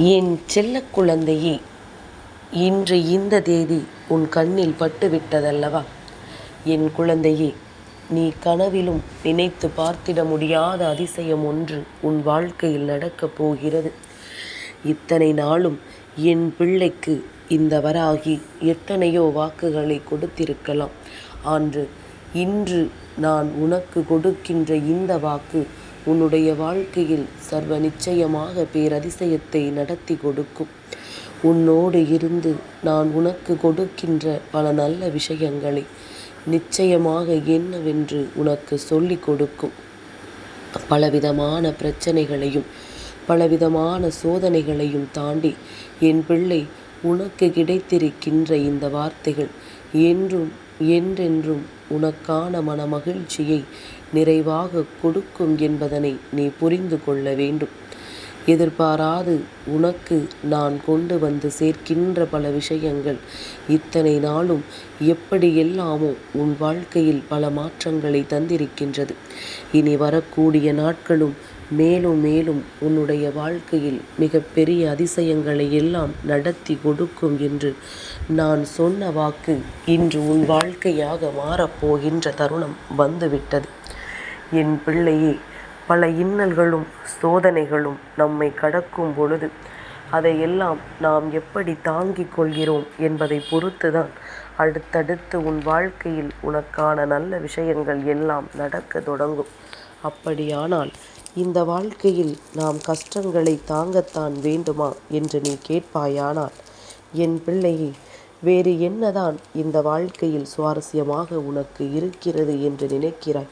என் செல்ல குழந்தையே இன்று இந்த தேதி உன் கண்ணில் பட்டுவிட்டதல்லவா? என் குழந்தையே நீ கனவிலும் நினைத்து பார்த்திட முடியாத அதிசயம் ஒன்று உன் வாழ்க்கையில் நடக்கப் போகிறது. இத்தனை நாளும் என் பிள்ளைக்கு இந்த வராகி எத்தனையோ வாக்குகளை கொடுத்திருக்கலாம். ஆன்று இன்று நான் உனக்கு கொடுக்கின்ற இந்த வாக்கு உன்னுடைய வாழ்க்கையில் சர்வ நிச்சயமாக பேரதிசயத்தை நடத்தி கொடுக்கும். உன்னோடு இருந்து நான் உனக்கு கொடுக்கின்ற பல நல்ல விஷயங்களை நிச்சயமாக என்னவென்று உனக்கு சொல்லிக் கொடுக்கும். பலவிதமான பிரச்சனைகளையும் பலவிதமான சோதனைகளையும் தாண்டி என் பிள்ளை உனக்கு கிடைத்திருக்கின்ற இந்த வார்த்தைகள் என்றும் என்றென்றும் உனக்கான மன மகிழ்ச்சியை நிறைவாக கொடுக்கும் என்பதனை நீ புரிந்து கொள்ள வேண்டும். எதிர்பாராது உனக்கு நான் கொண்டு வந்து சேர்க்கின்ற பல விஷயங்கள் இத்தனை நாளும் எப்படியெல்லாமோ உன் வாழ்க்கையில் பல மாற்றங்களை தந்திருக்கின்றது. இனி வரக்கூடிய நாட்களும் மேலும் மேலும் உன்னுடைய வாழ்க்கையில் மிகப்பெரிய அதிசயங்களை எல்லாம் நடத்தி கொடுக்கும் என்று நான் சொன்ன வாக்கு இன்று உன் வாழ்க்கையாக மாறப்போகின்ற தருணம் வந்துவிட்டது. என் பிள்ளையே பல இன்னல்களும் சோதனைகளும் நம்மை கடக்கும் பொழுது அதையெல்லாம் நாம் எப்படி தாங்கிக் கொள்கிறோம் என்பதை பொறுத்துதான் அடுத்தடுத்து உன் வாழ்க்கையில் உனக்கான நல்ல விஷயங்கள் எல்லாம் நடக்க தொடங்கும். அப்படியானால் இந்த வாழ்க்கையில் நாம் கஷ்டங்களை தாங்கத்தான் வேண்டுமா என்று நீ கேட்பாயானால் என் பிள்ளையே வேறு என்னதான் இந்த வாழ்க்கையில் சுவாரஸ்யமாக உனக்கு இருக்கிறது என்று நினைக்கிறாய்?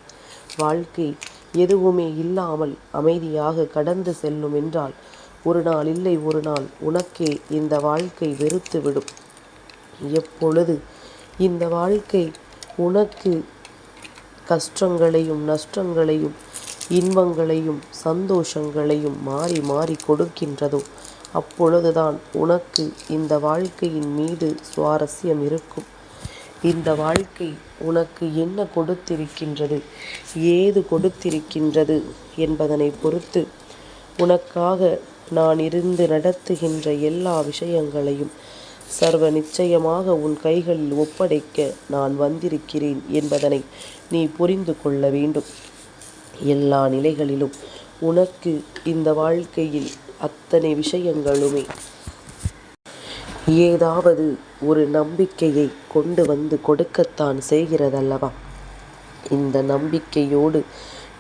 வாழ்க்கை எதுவுமே இல்லாமல் அமைதியாக கடந்து செல்லும் என்றால் ஒரு நாள் இல்லை ஒரு நாள் உனக்கே இந்த வாழ்க்கை வெறுத்துவிடும் எப்பொழுது இந்த வாழ்க்கை உனக்கு கஷ்டங்களையும் நஷ்டங்களையும் இன்பங்களையும் சந்தோஷங்களையும் மாறி மாறி கொடுக்கின்றதோ அப்பொழுதுதான் உனக்கு இந்த வாழ்க்கையின் மீது சுவாரஸ்யம் இருக்கும். இந்த வாழ்க்கை உனக்கு என்ன கொடுத்திருக்கின்றது? ஏது கொடுத்திருக்கின்றது என்பதனை பொறுத்து உனக்காக நான் இருந்து நடத்துகின்ற எல்லா விஷயங்களையும் சர்வ நிச்சயமாக உன் கைகளில் ஒப்படைக்க நான் வந்திருக்கிறேன் என்பதனை நீ புரிந்து கொள்ள வேண்டும். எல்லா நிலைகளிலும் உனக்கு இந்த வாழ்க்கையில் அத்தனை விஷயங்களுமே ஏதாவது ஒரு நம்பிக்கையை கொண்டு வந்து கொடுக்கத்தான் செய்கிறதல்லவா? இந்த நம்பிக்கையோடு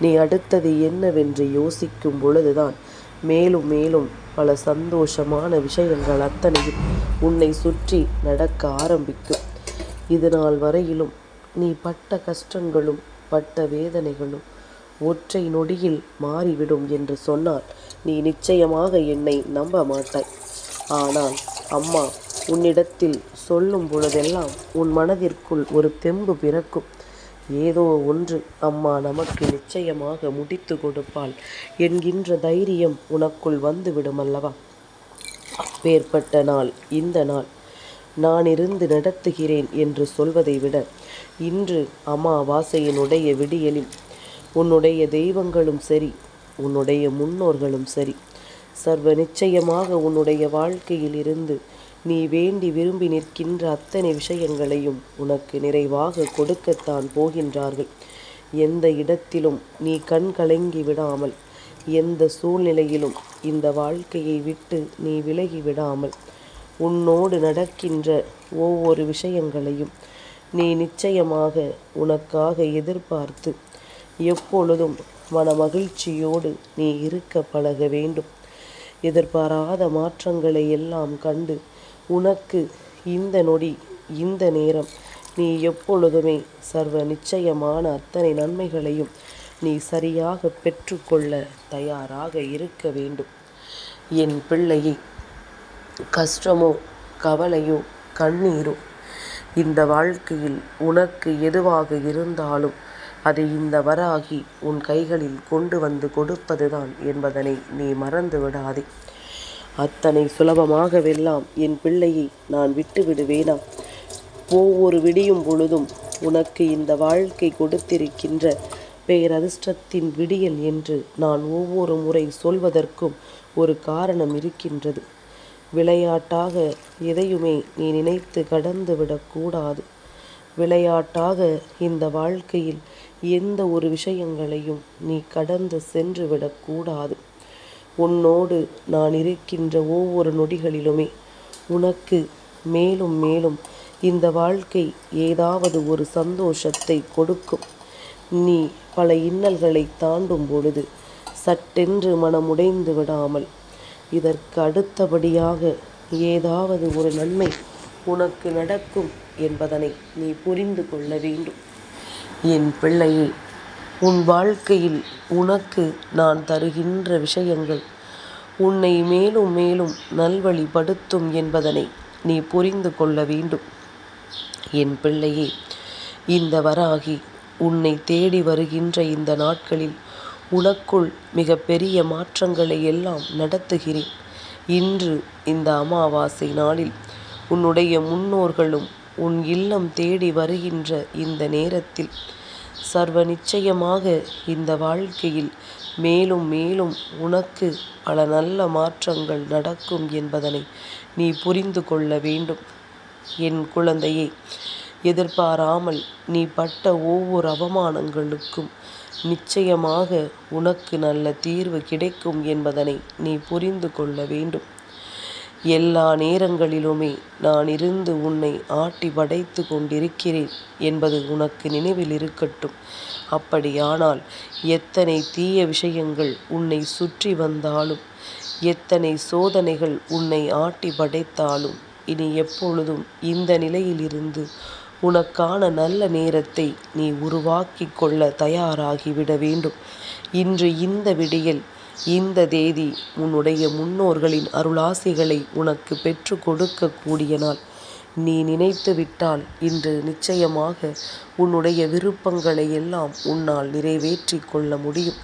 நீ அடுத்தது என்னவென்று யோசிக்கும் பொழுதுதான் மேலும் மேலும் பல சந்தோஷமான விஷயங்கள் அத்தனையும் உன்னை சுற்றி நடக்க ஆரம்பிக்கும். இது நாள் வரையிலும் நீ பட்ட கஷ்டங்களும் பட்ட வேதனைகளும் ஒற்றை நொடியில் மாறிவிடும் என்று சொன்னால் நீ நிச்சயமாக என்னை நம்ப மாட்டாய். ஆனால் அம்மா உன்னிடத்தில் சொல்லும் பொழுதெல்லாம் உன் மனதிற்குள் ஒரு தெம்பு பிறக்கும். ஏதோ ஒன்று அம்மா நமக்கு நிச்சயமாக முடித்து கொடுப்பாள். என்கின்ற தைரியம் உனக்குள் வந்துவிடும் அல்லவா அப்பேற்பட்ட நாள் இந்த நாள். நான் இருந்து நடத்துகிறேன் என்று சொல்வதை விட இன்று அமாவாசையினுடைய விடியலில் உன்னுடைய தெய்வங்களும் சரி உன்னுடைய முன்னோர்களும் சரி சர்வ நிச்சயமாக உன்னுடைய வாழ்க்கையில் இருந்து நீ வேண்டி விரும்பி நிற்கின்ற அத்தனை விஷயங்களையும் உனக்கு நிறைவாக கொடுக்கத்தான் போகின்றார்கள். எந்த இடத்திலும் நீ கண் கலங்கி விடாமல் எந்த சூழ்நிலையிலும் இந்த வாழ்க்கையை விட்டு நீ விலகி விடாமல் உன்னோடு நடக்கின்ற ஒவ்வொரு விஷயங்களையும் நீ நிச்சயமாக உனக்காக எதிர்பார்த்து எப்பொழுதும் மன மகிழ்ச்சியோடு நீ இருக்க பழக வேண்டும். எதிர்பாராத மாற்றங்களை எல்லாம் கண்டு உனக்கு இந்த நொடி இந்த நேரம். நீ எப்பொழுதுமே சர்வ நிச்சயமான அத்தனை நன்மைகளையும் நீ சரியாக பெற்றுக்கொள்ள தயாராக இருக்க வேண்டும். என் பிள்ளையை கஷ்டமோ கவலையோ கண்ணீரோ இந்த வாழ்க்கையில் உனக்கு எதுவாக இருந்தாலும் அதை இந்த வராகி உன் கைகளில் கொண்டு வந்து கொடுப்பதுதான் என்பதனை நீ மறந்து விடாதே. அத்தனை சுலபமாகவெல்லாம் என் பிள்ளையை நான் விட்டு விடுவேனா? ஒவ்வொரு விடியும் பொழுதும் உனக்கு இந்த வாழ்க்கை கொடுத்திருக்கின்ற பேரதிர்ஷ்டத்தின் விடியல் என்று நான் ஒவ்வொரு முறை சொல்வதற்கும் ஒரு காரணம் இருக்கின்றது. விளையாட்டாக எதையுமே நீ நினைத்து கடந்து விடக்கூடாது. விளையாட்டாக இந்த வாழ்க்கையில் எந்த ஒரு விஷயங்களையும் நீ கடந்து சென்று விடக்கூடாது உன்னோடு நான் இருக்கின்ற ஒவ்வொரு நொடிகளிலுமே உனக்கு மேலும் மேலும் இந்த வாழ்க்கை ஏதாவது ஒரு சந்தோஷத்தை கொடுக்கும். நீ பல இன்னல்களை தாண்டும் பொழுது சட்டென்று மனமுடைந்து விடாமல் இதற்கு அடுத்தபடியாக ஏதாவது ஒரு நன்மை உனக்கு நடக்கும் என்பதனை நீ புரிந்து கொள்ள வேண்டும். என் பிள்ளையே உன் வாழ்க்கையில் உனக்கு நான் தருகின்ற விஷயங்கள் உன்னை மேலும் மேலும் நல்வழிப்படுத்தும் என்பதனை நீ புரிந்து கொள்ள வேண்டும். என் பிள்ளையே இந்த வராகி உன்னை தேடி வருகின்ற இந்த நாட்களில் உனக்குள் மிக பெரிய மாற்றங்களை எல்லாம் நடத்துகிறேன். இன்று இந்த அமாவாசை நாளில் உன்னுடைய முன்னோர்களும் உன் இல்லம் தேடி வருகின்ற இந்த நேரத்தில் சர்வ நிச்சயமாக இந்த வாழ்க்கையில் மேலும் மேலும் உனக்கு பல நல்ல மாற்றங்கள் நடக்கும் என்பதனை நீ புரிந்து கொள்ள வேண்டும். என் குழந்தையே எதிர்பாராமல் நீ பட்ட ஒவ்வொரு அவமானங்களுக்கும் நிச்சயமாக உனக்கு நல்ல தீர்வு கிடைக்கும் என்பதனை நீ புரிந்து கொள்ள வேண்டும். எல்லா நேரங்களிலுமே நான் இருந்து உன்னை ஆட்டி படைத்து கொண்டிருக்கிறேன் என்பது உனக்கு நினைவில் இருக்கட்டும். அப்படியானால் எத்தனை தீய விஷயங்கள் உன்னை சுற்றி வந்தாலும் எத்தனை சோதனைகள் உன்னை ஆட்டி படைத்தாலும் இனி எப்பொழுதும் இந்த நிலையிலிருந்து உனக்கான நல்ல நேரத்தை நீ உருவாக்கி கொள்ள தயாராகிவிட வேண்டும். இன்று இந்த விடியல் இந்த தேதி உன்னுடைய முன்னோர்களின் அருளாசிகளை உனக்கு பெற்று கொடுக்கக்கூடிய நாள் நீ நினைத்து விட்டால் இன்று நிச்சயமாக உன்னுடைய விருப்பங்களை எல்லாம் உன்னால் நிறைவேற்றி கொள்ள முடியும்.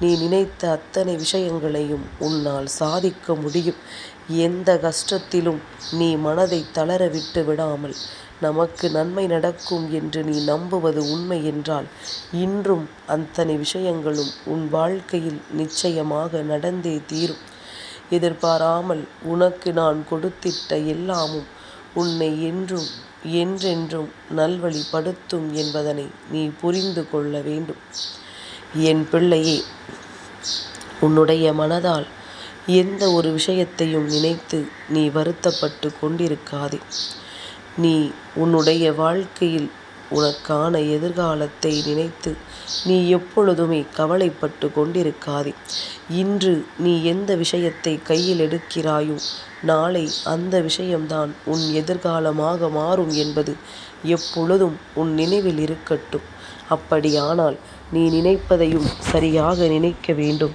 நீ நினைத்த அத்தனை விஷயங்களையும் உன்னால் சாதிக்க முடியும். எந்த கஷ்டத்திலும் நீ மனதை தளர விட்டு விடாமல் நமக்கு நன்மை நடக்கும் என்று நீ நம்புவது உண்மை என்றால் இன்றும் அத்தனை விஷயங்களும் உன் வாழ்க்கையில் நிச்சயமாக நடந்தே தீரும். எதிர்பாராமல் உனக்கு நான் கொடுத்திட்ட எல்லாமும் உன்னை என்றும் என்றென்றும் நல்வழிப்படுத்தும் என்பதனை நீ புரிந்து கொள்ள வேண்டும். என் பிள்ளையே உன்னுடைய மனதால் எந்த ஒரு விஷயத்தையும் நினைத்து நீ வருத்தப்பட்டு கொண்டிருக்காதே. நீ உன்னுடைய வாழ்க்கையில் உனக்கான எதிர்காலத்தை நினைத்து நீ எப்பொழுதுமே கவலைப்பட்டு கொண்டிருக்காதே. இன்று நீ எந்த விஷயத்தை கையில் எடுக்கிறாயோ நாளை அந்த விஷயம்தான் உன் எதிர்காலமாக மாறும் என்பது எப்பொழுதும் உன் நினைவில் இருக்கட்டும். அப்படியானால் நீ நினைப்பதையும் சரியாக நினைக்க வேண்டும்.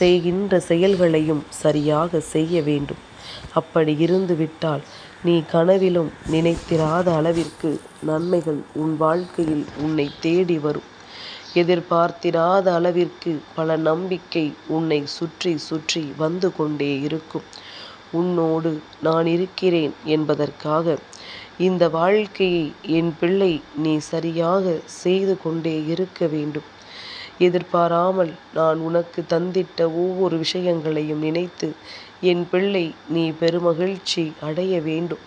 செய்கின்ற செயல்களையும் சரியாக செய்ய வேண்டும். அப்படி இருந்து விட்டால் நீ கனவிலும் நினைத்திராத அளவிற்கு நன்மைகள் உன் வாழ்க்கையில் உன்னை தேடி வரும். எதிர்பார்த்திராத அளவிற்கு பல நம்பிக்கை உன்னை சுற்றி சுற்றி வந்து கொண்டே இருக்கும். உன்னோடு நான் இருக்கிறேன் என்பதற்காக இந்த வாழ்க்கையை என் பிள்ளை நீ சரியாக செய்து கொண்டே இருக்க வேண்டும். எதிர்பாராமல் நான் உனக்கு தந்திட்ட ஒவ்வொரு விஷயங்களையும் நினைத்து என் பிள்ளை நீ பெருமகிழ்ச்சி அடைய வேண்டும்.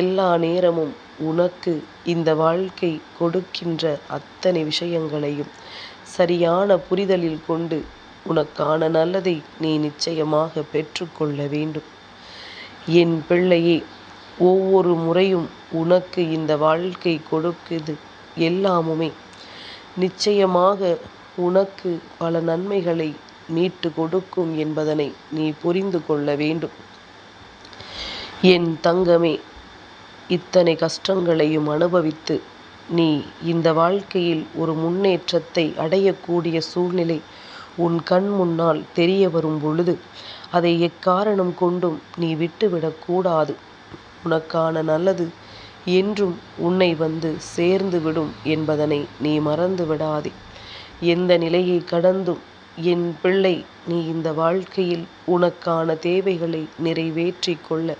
எல்லா நேரமும் உனக்கு இந்த வாழ்க்கை கொடுக்கின்ற அத்தனை விஷயங்களையும் சரியான புரிதலில் கொண்டு உனக்கான நல்லதை நீ நிச்சயமாக பெற்றுக்கொள்ள வேண்டும். என் பிள்ளையே ஒவ்வொரு முறையும் உனக்கு இந்த வாழ்க்கை கொடுக்குது எல்லாமுமே. நிச்சயமாக உனக்கு பல நன்மைகளை மீட்டு கொடுக்கும் என்பதனை நீ புரிந்து கொள்ள வேண்டும். என் தங்கமே இத்தனை கஷ்டங்களையும் அனுபவித்து நீ இந்த வாழ்க்கையில் ஒரு முன்னேற்றத்தை அடையக்கூடிய சூழ்நிலை உன் கண் முன்னால் தெரிய வரும் பொழுது அதை எக்காரணம் கொண்டும் நீ விட்டுவிடக்கூடாது உனக்கான நல்லது என்றும் உன்னை வந்து சேர்ந்து விடும் என்பதனை நீ மறந்து விடாதே எந்த நிலையை கடந்தும் என் பிள்ளை நீ இந்த வாழ்க்கையில் உனக்கான தேவைகளை நிறைவேற்றி கொள்ள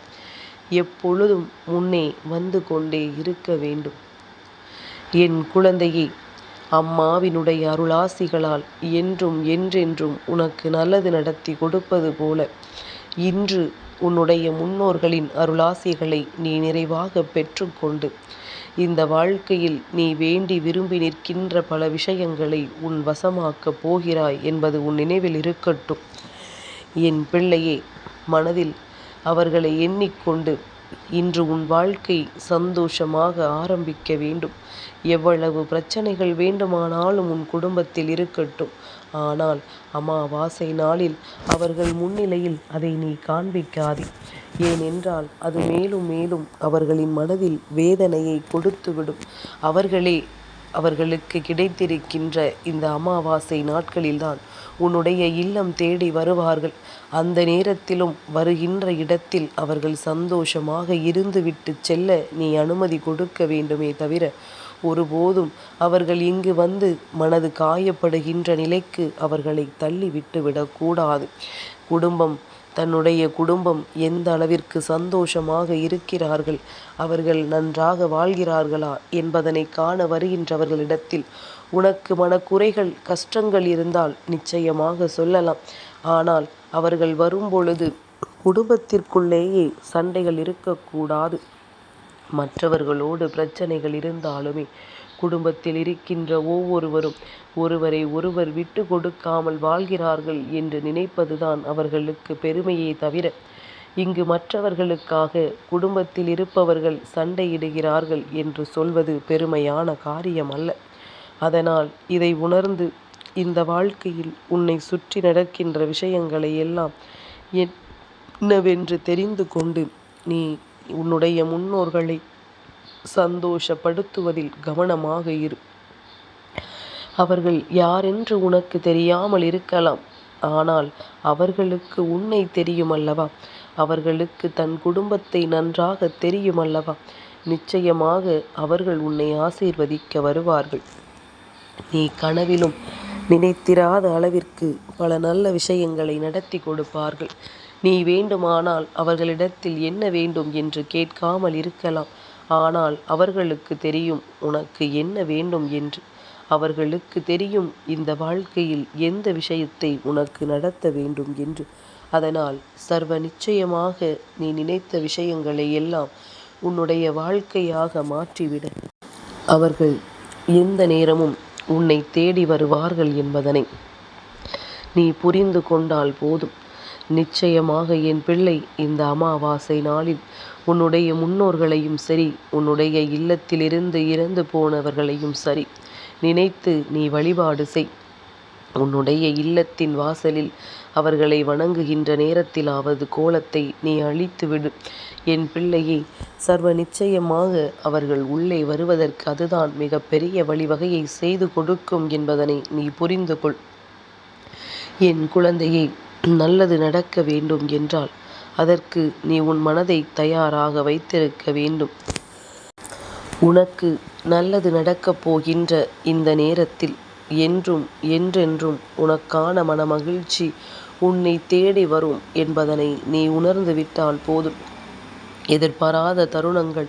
எப்பொழுதும் முன்னே வந்து கொண்டே இருக்க வேண்டும். என் குழந்தையே அம்மாவினுடைய அருளாசிகளால் என்றும் என்றென்றும் உனக்கு நல்லது நடத்தி கொடுப்பது போல இன்று உன்னுடைய முன்னோர்களின் அருளாசிகளை நீ நிறைவாக பெற்றுக்கொண்டு இந்த வாழ்க்கையில் நீ வேண்டி விரும்பி நிற்கின்ற பல விஷயங்களை உன் வசமாக்கப் போகிறாய் என்பது உன் நினைவில் இருக்கட்டும். என் பிள்ளையே மனதில் அவர்களை எண்ணிக்கொண்டு இன்று உன் வாழ்க்கை சந்தோஷமாக ஆரம்பிக்க வேண்டும். எவ்வளவு பிரச்சனைகள் வேண்டுமானாலும் உன் குடும்பத்தில் இருக்கட்டும். ஆனால் அமாவாசை நாளில் அவர்கள் முன்னிலையில் அதை நீ காண்பிக்காதே. ஏனென்றால் அது மேலும் மேலும் அவர்களின் மனதில் வேதனையை கொடுத்துவிடும். அவர்களே அவர்களுக்கு கிடைத்திருக்கின்ற இந்த அமாவாசை நாட்களில்தான் உன்னுடைய இல்லம் தேடி வருவார்கள். அந்த நேரத்திலும் வருகின்ற இடத்தில் அவர்கள் சந்தோஷமாக இருந்துவிட்டு செல்ல நீ அனுமதி கொடுக்க வேண்டுமே தவிர ஒருபோதும் அவர்கள் இங்கு வந்து மனது காயப்படுகின்ற நிலைக்கு அவர்களை தள்ளி விட்டுவிடக்கூடாது. குடும்பம் தன்னுடைய குடும்பம் எந்த அளவிற்கு சந்தோஷமாக இருக்கிறார்கள் அவர்கள் நன்றாக வாழ்கிறார்களா என்பதனை காண வருகின்றவர்களிடத்தில் உனக்கு மனக்குறைகள் கஷ்டங்கள் இருந்தால் நிச்சயமாக சொல்லலாம். ஆனால் அவர்கள் வரும்பொழுது குடும்பத்திற்குள்ளேயே சண்டைகள் இருக்கக்கூடாது. மற்றவர்களோடு பிரச்சனைகள் இருந்தாலுமே குடும்பத்தில் இருக்கின்ற ஒவ்வொருவரும் ஒருவரை ஒருவர் விட்டு கொடுக்காமல் வாழ்கிறார்கள் என்று நினைப்பதுதான் அவர்களுக்கு பெருமையே தவிர இங்கு மற்றவர்களுக்காக குடும்பத்தில் இருப்பவர்கள் சண்டையிடுகிறார்கள் என்று சொல்வது பெருமையான காரியம் அல்ல அதனால் இதை உணர்ந்து இந்த வாழ்க்கையில் உன்னை சுற்றி நடக்கின்ற விஷயங்களை எல்லாம் என்னவென்று தெரிந்து கொண்டு நீ உன்னுடைய முன்னோர்களை சந்தோஷப்படுத்துவதில் கவனமாக இரு. அவர்கள் யாரென்று உனக்கு தெரியாமல் இருக்கலாம். ஆனால் அவர்களுக்கு உன்னை தெரியும் அல்லவா அவர்களுக்கு தன் குடும்பத்தை நன்றாக தெரியும் அல்லவா நிச்சயமாக அவர்கள் உன்னை ஆசீர்வதிக்க வருவார்கள். நீ கனவிலும் நினைத்திராத அளவிற்கு பல நல்ல விஷயங்களை நடத்தி கொடுப்பார்கள். நீ வேண்டுமானால் அவர்களிடத்தில் என்ன வேண்டும் என்று கேட்காமல் இருக்கலாம். ஆனால் அவர்களுக்கு தெரியும் உனக்கு என்ன வேண்டும் என்று. அவர்களுக்கு தெரியும் இந்த வாழ்க்கையில் எந்த விஷயத்தை உனக்கு நடத்த வேண்டும் என்று. அதனால் சர்வ நிச்சயமாக நீ நினைத்த விஷயங்களை எல்லாம் உன்னுடைய வாழ்க்கையாக மாற்றிவிட. அவர்கள் எந்த நேரமும் உன்னை தேடி வருவார்கள் என்பதனை நீ புரிந்து கொண்டால் போதும். நிச்சயமாக என் பிள்ளை இந்த அமாவாசை நாளில் உன்னுடைய முன்னோர்களையும் சரி உன்னுடைய இல்லத்திலிருந்து இறந்து போனவர்களையும் சரி நினைத்து நீ வழிபாடு செய். உன்னுடைய இல்லத்தின் வாசலில் அவர்களை வணங்குகின்ற நேரத்திலாவது கோலத்தை நீ அழித்துவிடு. என் பிள்ளையை சர்வ நிச்சயமாக அவர்கள் உள்ளே வருவதற்கு அதுதான் மிக பெரிய வழிவகையை செய்து கொடுக்கும் என்பதனை நீ புரிந்து கொள் என் குழந்தையை நல்லது நடக்க வேண்டும் என்றால் அதற்கு நீ உன் மனதை தயாராக வைத்திருக்க வேண்டும். உனக்கு நல்லது நடக்கப் போகின்ற இந்த நேரத்தில் என்றும் என்றென்றும் உனக்கான மனமகிழ்ச்சி உன்னை தேடி வரும் என்பதனை நீ உணர்ந்து விட்டால் போதும். எதிர்பாராத தருணங்கள்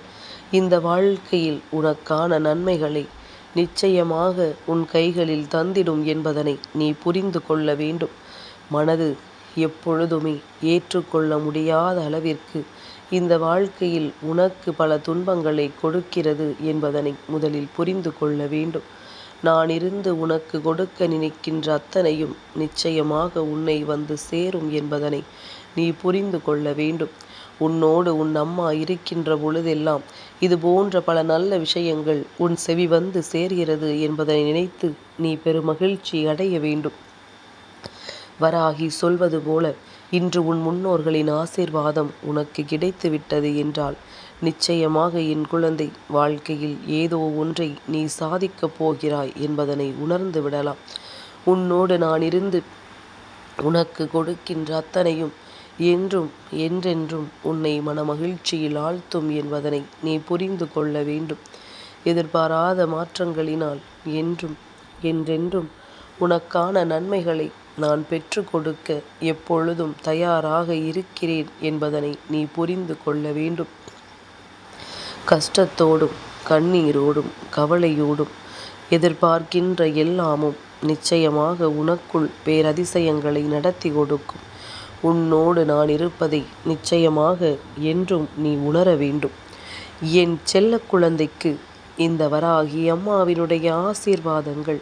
இந்த வாழ்க்கையில் உனக்கான நன்மைகளை நிச்சயமாக உன் கைகளில் தந்திடும் என்பதனை நீ புரிந்து கொள்ள வேண்டும். மனது எப்பொழுதுமே ஏற்றுக்கொள்ள முடியாத அளவிற்கு இந்த வாழ்க்கையில் உனக்கு பல துன்பங்களை கொடுக்கிறது என்பதனை முதலில் புரிந்து கொள்ள வேண்டும். நான் இருந்து உனக்கு கொடுக்க நினைக்கின்ற அத்தனையும் நிச்சயமாக உன்னை வந்து சேரும் என்பதனை நீ புரிந்து கொள்ள வேண்டும். உன்னோடு உன் அம்மா இருக்கின்ற பொழுதெல்லாம் இது போன்ற பல நல்ல விஷயங்கள் உன் செவி வந்து சேர்கிறது என்பதை நினைத்து நீ பெருமகிழ்ச்சி அடைய வேண்டும். வராகி சொல்வது போல இன்று உன் முன்னோர்களின் ஆசிர்வாதம் உனக்கு கிடைத்து விட்டது என்றால் நிச்சயமாக என் குழந்தை வாழ்க்கையில் ஏதோ ஒன்றை நீ சாதிக்கப் போகிறாய் என்பதனை உணர்ந்து விடலாம். உன்னோடு நான் இருந்து உனக்கு கொடுக்கின்ற அத்தனையும் என்றும் என்றென்றும் உன்னை மனமகிழ்ச்சியில் ஆழ்த்தும் என்பதனை நீ புரிந்து கொள்ள வேண்டும். எதிர்பாராத மாற்றங்களினால் என்றும் என்றென்றும் உனக்கான நன்மைகளை நான் பெற்று கொடுக்க எப்பொழுதும் தயாராக இருக்கிறேன் என்பதனை நீ புரிந்து கொள்ள வேண்டும் கஷ்டத்தோடும் கண்ணீரோடும் கவலையோடும் எதிர்பார்க்கின்ற எல்லாமும் நிச்சயமாக உனக்குள் பேரதிசயங்களை நடத்தி கொடுக்கும். உன்னோடு நான் இருப்பதை நிச்சயமாக என்றும் நீ உணர வேண்டும். என் செல்ல குழந்தைக்கு இந்த வராகி அம்மாவினுடைய ஆசீர்வாதங்கள்